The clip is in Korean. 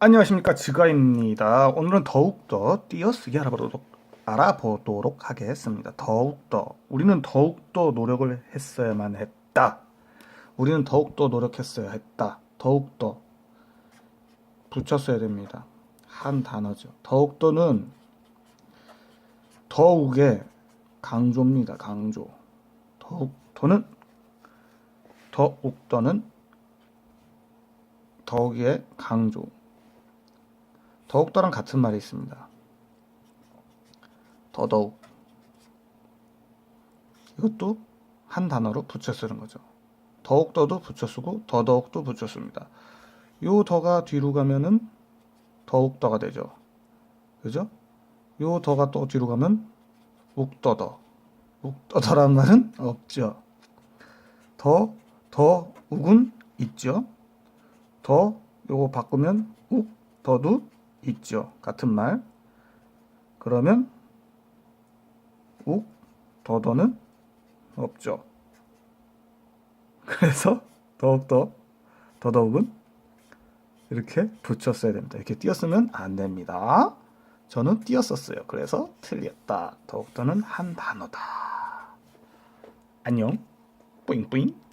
안녕하십니까 지가입니다. 오늘은 더욱더 띄어쓰기 알아보도록, 알아보도록 하겠습니다. 더욱더 우리는 더욱더 노력을 했어야만 했다. 우리는 더욱더 노력했어야 했다. 더욱더 붙였어야 됩니다. 한 단어죠. 더욱더는 더욱의 강조입니다. 강조. 더욱더는 더욱더는 더욱의 강조. 더욱더랑 같은 말이 있습니다. 더더욱. 이것도 한 단어로 붙여 쓰는 거죠. 더욱더도 붙여 쓰고 더더욱도 붙여 씁니다. 요 더가 뒤로 가면은 더욱더가 되죠. 그죠? 요 더가 또 뒤로 가면 욱더더. 욱더더란 말은 없죠. 더, 더, 욱은 있죠. 더, 요거 바꾸면 욱, 더도 있죠. 같은 말. 그러면 욱, 더더는 없죠. 그래서 더욱더, 더더욱은 이렇게 붙였어야 됩니다. 이렇게 띄었으면 안 됩니다. 저는 띄었었어요. 그래서 틀렸다. 더욱더는 한 단어다. 안녕. 뿌잉뿌잉.